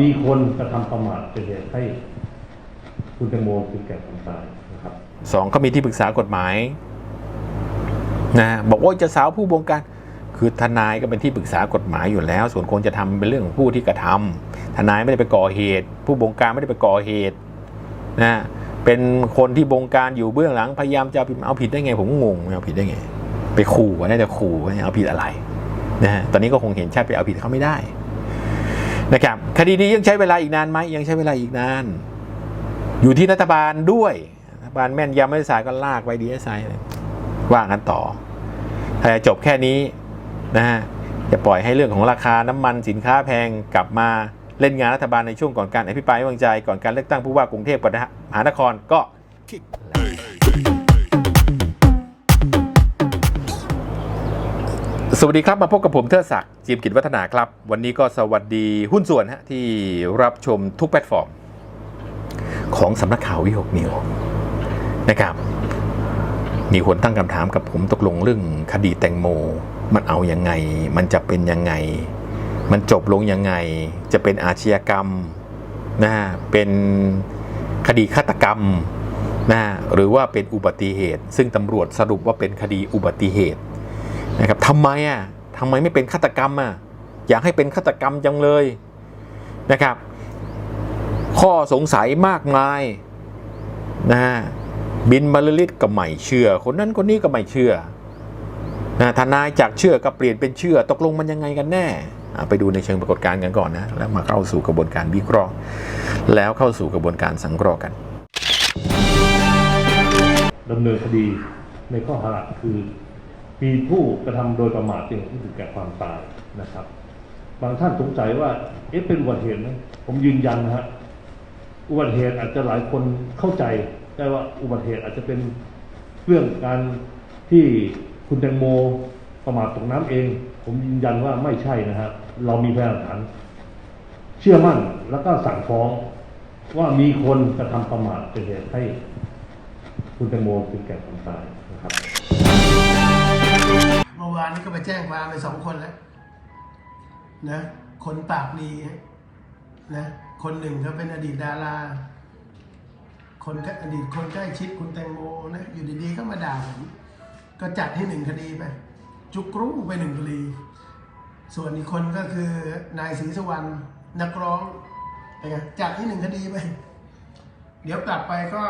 มีคนกระทำประมาทเป็นเหตุให้คุณแตงโมถึงแก่ความตายนะครับสองเขามีที่ปรึกษากฎหมายนะบอกว่าจะสาวผู้บงการคือทนายก็เป็นที่ปรึกษากฎหมายอยู่แล้ว ส่วนคนจะทำเป็นเรื่องของผู้ที่กระทำทนายไม่ได้ไปก่อเหตุ ผู้บงการไม่ได้ไปก่อเหตุนะเป็นคนที่บงการอยู่เบื้องหลังพยายามจะเอาผิดได้ไงผมงงเอาผิดได้ไง ไปขู่ว่าน่าจะขู่ว่าเอาผิดอะไรนะฮะตอนนี้ก็คงเห็นชัดไปเอาผิดเขาไม่ได้ นะครับคดีนี้ยังใช้เวลาอีกนานไหมยังใช้เวลาอีกนาน อยู่ที่รัฐบาลด้วยรัฐบาลแม่นยำไม่สายก็ลากไปดีเอสไอว่ากันต่อถ้าจะจบแค่นี้นะฮะจะปล่อยให้เรื่องของราคาน้ำมันสินค้าแพงกลับมาเล่นงานรัฐบาลในช่วงก่อนการอภิปรายไม่วางใจก่อนการเลือกตั้งผู้ว่ากรุงเทพมหานครก็ส วัสดีครับ มาพบกับผมเทิดศักดิ์จีมกิจวัฒนาครับ วันนี้ก็สวัสดีหุ้นส่วนฮะที่รับชมทุกแพลตฟอร์ม ของสำนักข่าววิหกนิวนะครับ มีคนตั้งคำถามกับผมตกลงเรื่องคดีแตงโม มันเอาอยังไง มันจะเป็นยังไง มันจบลงยังไง จะเป็นอาชญากรรมนะฮะเป็นคดีฆาตกรรมนะฮะหรือว่าเป็นอุบัติเหตุ ซึ่งตำรวจสรุปว่าเป็นคดีอุบัติเหตุ นะครับทำไมอะทำไมไม่เป็นฆาตกรรมอะอยากให้เป็นฆาตกรรมจังเลยนะครับ ข้อสงสัยมากมายนะฮะบินบรรลิตก็ไม่เชื่อ คนนั้นคนนี้ก็ไม่เชื่อนะทนายจากเชื่อก็เปลี่ยนเป็นเชื่อ ตกลงมันยังไงกันแน่ ไปดูในเชิงปรากฏการณ์กันก่อนนะ แล้วมาเข้าสู่กระบวนการวิเคราะห์ แล้วเข้าสู่กระบวนการสังเคราะห์กันดำเนินคดีในข้อหาคือ มีผู้กระทำโดยประมาทจึงถึงแก่ความตายนะครับ บางท่านสงสัยว่า เอ๊ะเป็นอุบัติเหตุไหมผมยืนยันนะฮะอุบัติเหตุอาจจะหลายคนเข้าใจได้ว่าอุบัติเหตุอาจจะเป็นเรื่องการที่คุณแตงโมประมาทตกน้ำเอง ผมยืนยันว่าไม่ใช่นะฮะเรามีพยานหลักฐานเชื่อมั่นแล้วก็สั่งฟ้องว่ามีคนกระทำประมาทเป็นเหตุให้ คุณแตงโมถึงแก่ความตาย วานนี้ก็ไปแจ้งความไปสองคนแล้วนะคนปากดีนะคนหนึ่งเขาเป็นอดีตดารา คนอดีตคนใกล้ชิดคุณแตงโมนะอยู่ดีๆก็มาด่าผมก็จัดให้หนึ่งคดีไปจุกรู้ไปหนึ่งคดี ส่วนอีกคนก็คือนายศรีสุวรรณนักร้องเป็นไงจัดให้หนึ่งคดีไป เดี๋ยวกลับไปก็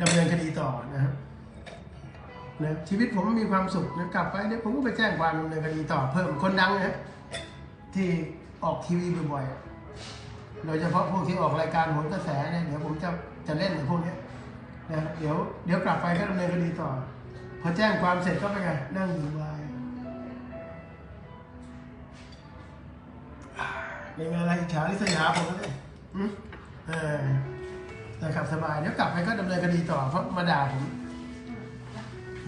ดำเนินคดีต่อนะครับ นะชีวิตผมมีความสุขนะกลับไปเดี๋ยวผมก็ไปแจ้งความดำเนินคดีต่อเพิ่มคนดังนะที่ออกทีวีบ่อยๆโดยเฉพาะพวกที่ออกรายการโหนกระแสเนี่ยเดี๋ยวผมจะจะเล่นกับพวกนี้นะเดี๋ยวเดี๋ยวกลับไปก็ดำเนินคดีต่อ พอแจ้งความเสร็จก็ไปนไงนั่งอยู่บายยังไงอะไรฉาลิษยาผมก็เลยอืมเออนะครับสบายเดี๋ยวกลับไปก็ดำเนินคดีต่อเพราะมาด่าผม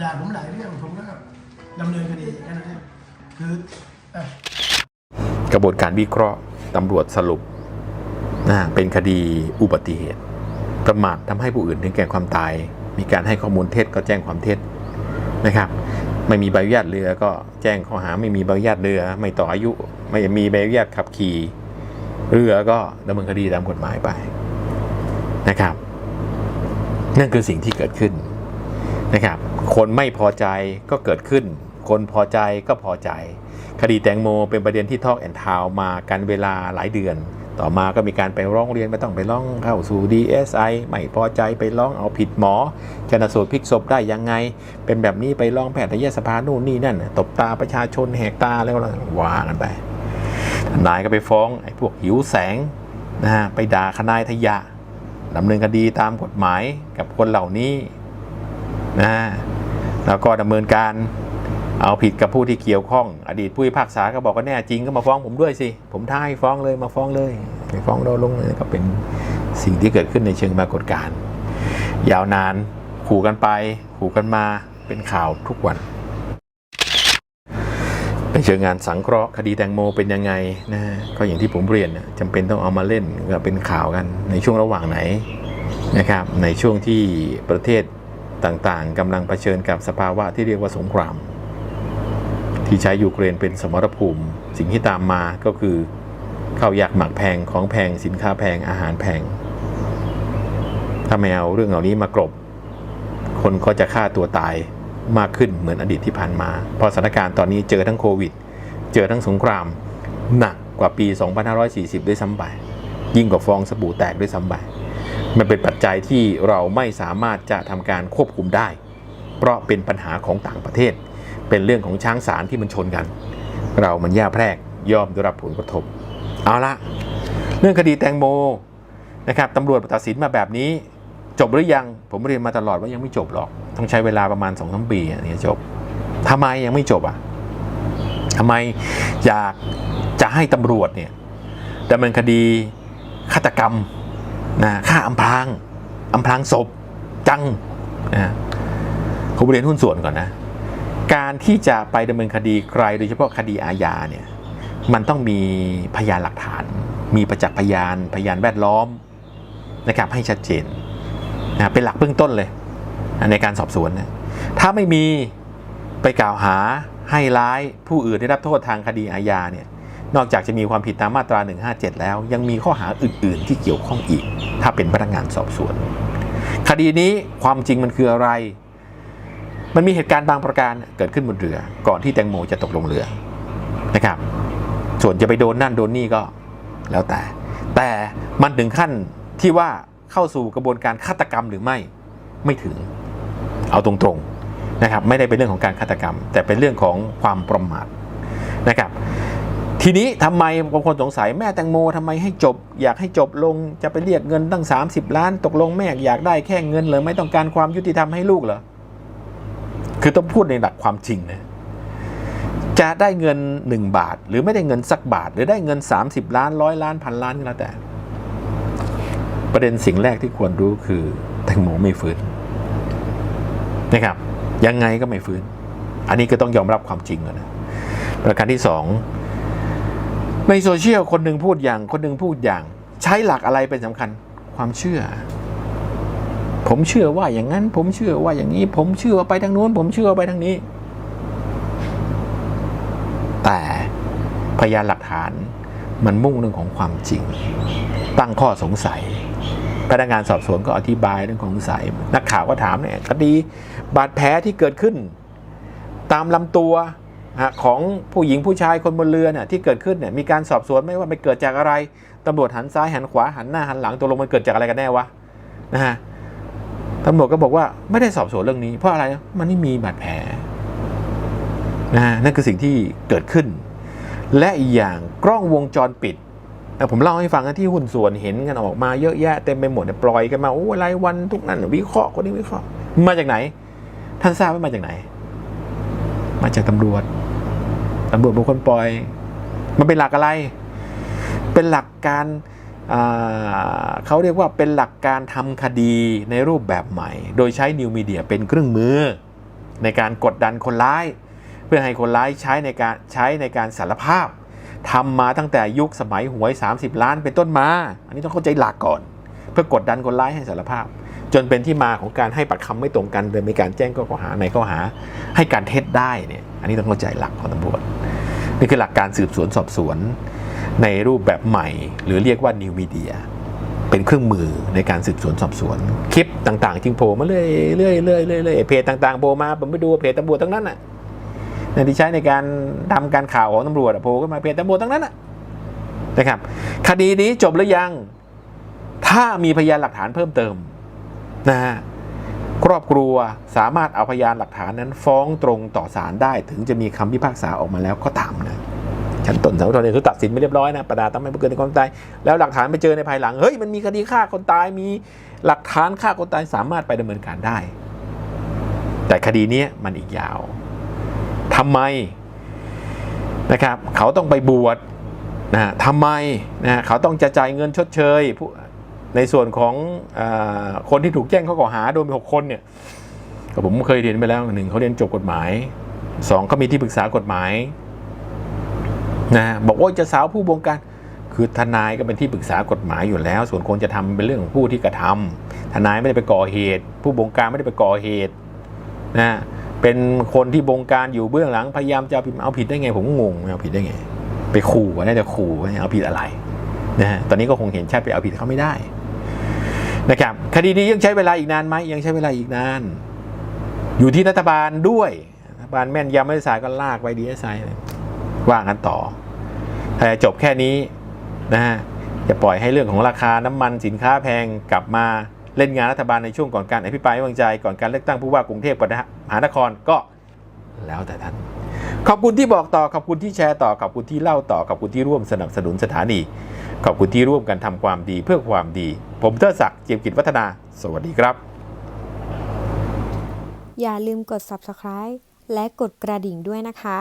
ด่าผมหลายเรื่องผมก็ดำเนินคดีแค่นั้นเองคืออ่อกระบวนการวิเคราะห์ตำรวจสรุปนะเป็นคดีอุบัติเหตุ ประมาททำให้ผู้อื่นถึงแก่ความตาย มีการให้ข้อมูลเท็จก็แจ้งความเท็จนะครับ ไม่มีใบอนุญาตเรือก็แจ้งข้อหาไม่มีใบอนุญาตเรือ ไม่ต่ออายุ ไม่มีใบอนุญาตขับขี่เรือก็ดำเนินคดีตามกฎหมายไปนะครับ นั่นคือสิ่งที่เกิดขึ้น นะครับ คนไม่พอใจก็เกิดขึ้น คนพอใจก็พอใจ คดีแตงโมเป็นประเด็นที่ทอกแอนทาวมากันเวลาหลายเดือน ต่อมาก็มีการไปร้องเรียนไม่ต้องไปร้องเข้าสู่ DSI ไม่พอใจไปร้องเอาผิดหมอชนสูตรพลิกศพได้ยังไง เป็นแบบนี้ไปร้องแพทยสภานู่นนี่นั่นตบตาประชาชนแหกตาแล้วก็ว่ากันไปนายก็ไปฟ้องไอ้พวกหิวแสงนะฮะไปด่าคณายทยะดำเนินคดีตามกฎหมายกับคนเหล่านี้ นะแล้วก็ดำเนินการเอาผิดกับผู้ที่เกี่ยวข้อง อดีตผู้พิพากษาก็บอกว่าแน่จริงก็มาฟ้องผมด้วยสิ ผมท้าให้ฟ้องเลยมาฟ้องเลยไปฟ้องเราลงเลยก็เป็นสิ่งที่เกิดขึ้นในเชิงปรากฏการณ์ยาวนานขู่กันไปขู่กันมาเป็นข่าวทุกวันในเชิงงานสังเคราะห์คดีแตงโมเป็นยังไงนะก็อย่างที่ผมเรียนนะจำเป็นต้องเอามาเล่นก็เป็นข่าวกันในช่วงระหว่างไหนนะครับในช่วงที่ประเทศ ต่างๆกำลังเผชิญกับสภาวะที่เรียกว่าสงคราม ที่ใช้ยูเครนเป็นสมรภูมิ สิ่งที่ตามมาก็คือข้าวยากหมักแพงของแพงสินค้าแพงอาหารแพง ถ้าไม่เอาเรื่องเหล่านี้มากรบ คนก็จะฆ่าตัวตายมากขึ้นเหมือนอดีตที่ผ่านมาเพราะสถานการณ์ตอนนี้เจอทั้งโควิด เจอทั้งสงครามหนักกว่าปี 2540 ด้วยซ้ำไปยิ่งกว่าฟองสบู่แตกด้วยซ้ำไป มันเป็นปัจจัยที่เราไม่สามารถจะทำการควบคุมได้ เพราะเป็นปัญหาของต่างประเทศ เป็นเรื่องของช้างสารที่มันชนกัน เรามันย่าแพรกย่อมได้รับผลกระทบ เอาละเรื่องคดีแตงโมนะครับตำรวจตัดสินมาแบบนี้จบหรือยังผมเรียนมาตลอดว่ายังไม่จบหรอก ต้องใช้เวลาประมาณ2อสปีอันนี้จบทำไมยังไม่จบอะทำไมอยากจะให้ตำรวจเนี่ยดำเนินคดีฆาตกรรม นะฆ่าอำพรางอำพรางศพจังนะผมเรียนหุ้นส่วนก่อนนะ การที่จะไปดำเนินคดีใครโดยเฉพาะคดีอาญาเนี่ยมันต้องมีพยานหลักฐาน มีประจักษ์พยานพยานแวดล้อมนะครับให้ชัดเจนนะเป็นหลักเบื้องต้นเลย ในการสอบสวนนะถ้าไม่มีไปกล่าวหาให้ร้ายผู้อื่นได้รับโทษทางคดีอาญาเนี่ย นอกจากจะมีความผิดตามมาตรา 157 แล้ว ยังมีข้อหาอื่น ๆ ที่เกี่ยวข้องอีก ถ้าเป็นพนักงานสอบสวน คดีนี้ความจริงมันคืออะไร มันมีเหตุการณ์บางประการเกิดขึ้นบนเรือ ก่อนที่แตงโมจะตกลงเรือนะครับ ส่วนจะไปโดนนั่นโดนนี่ก็แล้วแต่ แต่มันถึงขั้นที่ว่าเข้าสู่กระบวนการฆาตกรรมหรือไม่ไม่ถึงเอาตรงๆนะครับ ไม่ได้เป็นเรื่องของการฆาตกรรม แต่เป็นเรื่องของความประมาทนะครับ ทีนี้ทำไมบางคนสงสัยแม่แตงโมทำไมให้จบ อยากให้จบลงจะไปเรียกเงินตั้ง 30 ล้าน ตกลงแม่อยากได้แค่เงินเลยไม่ต้องการความยุติธรรมให้ลูกเหรอคือต้องพูดในหลักความจริงนะจะได้เงิน 1 บาท หรือไม่ได้เงินสักบาท หรือได้เงิน 30 ล้านร้อยล้านพันล้านก็แล้วแต่ ประเด็นสิ่งแรกที่ควรรู้คือแตงโมไม่ฟื้นนะครับยังไงก็ไม่ฟื้น อันนี้ก็ต้องยอมรับความจริงก่อนนะประการที่สอง ในโซเชียลคนหนึ่งพูดอย่าง คนหนึ่งพูดอย่าง ใช้หลักอะไรเป็นสำคัญ ความเชื่อ ผมเชื่อว่าอย่างนั้น ผมเชื่อว่าอย่างนี้ ผมเชื่อว่าไปทางนู้น ผมเชื่อว่าไปทางนี้ แต่พยานหลักฐานมันมุ่งเรื่องของความจริง ตั้งข้อสงสัย พนักงานสอบสวนก็อธิบายเรื่องของสงสัย นักข่าวก็ถามเนี่ยคดีบาดแผลที่เกิดขึ้น ตามลำตัว ของผู้หญิงผู้ชายคนบนเรือเนี่ยที่เกิดขึ้นเนี่ยมีการสอบสวนไหม่ว่ามันเกิดจากอะไรตำรวจหันซ้ายหันขวาหันหน้าหันหลังตัวลงมันเกิดจากอะไรกันแน่วะนะฮะตำรวจก็บอกว่าไม่ได้สอบสวนเรื่องนี้ เพราะอะไรมันไม่มีบาดแผลนะฮะนั่นคือสิ่งที่เกิดขึ้น และอีกอย่างกล้องวงจรปิดผมเล่าให้ฟังนะที่หุ้นส่วนเห็นกันออกมาเยอะแยะเต็มไปหมดเนี่ยปล่อยกันมาโอ้รายวันทุกนั้นวิเคราะห์คนนี้วิเคราะห์มาจากไหน ท่านทราบว่ามาจากไหน มาจากตำรวจ ตำรวจเป็นคนปล่อย มันเป็นหลักอะไร เป็นหลักการเขาเรียกว่าเป็นหลักการทำคดีในรูปแบบใหม่ โดยใช้นิวมีเดียเป็นเครื่องมือ ในการกดดันคนร้าย เพื่อให้คนร้ายใช้ในการใช้ในการสารภาพทำมาตั้งแต่ยุคสมัยหวย 30 ล้านเป็นต้นมา อันนี้ต้องเข้าใจหลักก่อน เพื่อกดดันคนร้ายให้สารภาพ จนเป็นที่มาของการให้ปากคำไม่ตรงกันโดยมีการแจ้งข้อหาในข้อหา ให้การเท็จได้เนี่ยอันนี้ต้องเข้าใจหลักของตำรวจ นี่คือหลักการสืบสวนสอบสวน ในรูปแบบใหม่ หรือเรียกว่านิวมีเดียเป็นเครื่องมือในการสืบสวนสอบสวน คลิปต่างๆ จึงโผล่มาเรื่อยๆเรื่อยๆเรื่อยเรื่อยเพจต่างๆโผล่มาผมไปดูเพจตำรวจทั้งนั้นน่ะเนี่ยที่ใช้ในการทำการข่าวของตำรวจอะโผล่ขึ้นมาเพจตำรวจทั้งนั้นน่ะนะครับ คดีนี้จบหรือยัง ถ้ามีพยานหลักฐานเพิ่มเติมนะฮะ ครอบครัวสามารถเอาพยานหลักฐานนั้นฟ้องตรงต่อศาลได้ ถึงจะมีคำพิพากษาออกมาแล้วก็ตามนะชั้นต้นสารอุทธรณ์เนี่ยเขาตัดสินไม่เรียบร้อยนะประดาต้องไม่เกินในความตาย แล้วหลักฐานไปเจอในภายหลัง เฮ้ยมันมีคดีฆ่าคนตายมีหลักฐานฆ่าคนตายสามารถไปดำเนินการได้ แต่คดีนี้มันอีกยาวทำไมนะครับ เขาต้องไปบวชนะทำไมนะเขาต้องจะจ่ายเงินชดเชยผู้ ในส่วนของอคนที่ถูกแจ้งข้อกล่าวหาโดยมีหกคนเนี่ยก็ผมเคยเรียนไปแล้วหนึ่งเขาเรียนจบกฎหมายสองเขามีที่ปรึกษากฎหมายนะบอกว่าจะสาวผู้บงการคือทนายก็เป็นที่ปรึกษากฎหมายอยู่แล้ว ส่วนคนจะทำเป็นเรื่องของผู้ที่กระทำทนายไม่ได้ไปก่อเหตุ ผู้บงการไม่ได้ไปก่อเหตุนะเป็นคนที่บงการอยู่เบื้องหลังพยายามจะเอาผิดได้ไง ผมงงเอาผิดได้ไง ไปขู่ว่าน่าจะขู่เอาผิดอะไรนะฮะตอนนี้ก็คงเห็นชัดไปเอาผิดเขาไม่ได้ นะครับคดีนี้ยังใช้เวลาอีกนานไหมยังใช้เวลาอีกนาน อยู่ที่รัฐบาลด้วยรัฐบาลแม่นยำไม่สายก็ลากไปดีเอสไอว่ากันต่อถ้าจบแค่นี้นะฮะจะปล่อยให้เรื่องของราคาน้ำมันสินค้าแพงกลับมาเล่นงานรัฐบาลในช่วงก่อนการอภิปรายไม่ไว้วางใจก่อนการเลือกตั้งผู้ว่ากรุงเทพมหานครก็แล้วแต่ท่าน ขอบคุณที่บอกต่อขอบคุณที่แชร์ต่อขอบคุณที่เล่าต่อขอบคุณที่ร่วมสนับสนุนสถานี ขอบคุณที่ร่วมกันทำความดีเพื่อความดี ผมเทอศักดิ์เจียมกิจวัฒนา สวัสดีครับ อย่าลืมกด subscribe และกดกระดิ่งด้วยนะคะ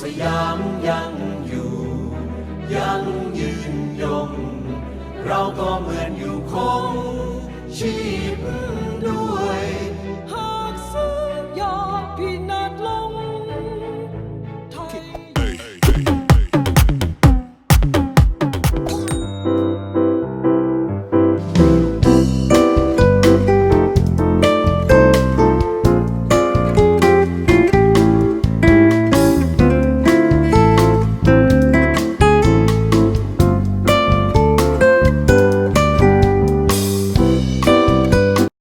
สยามยัง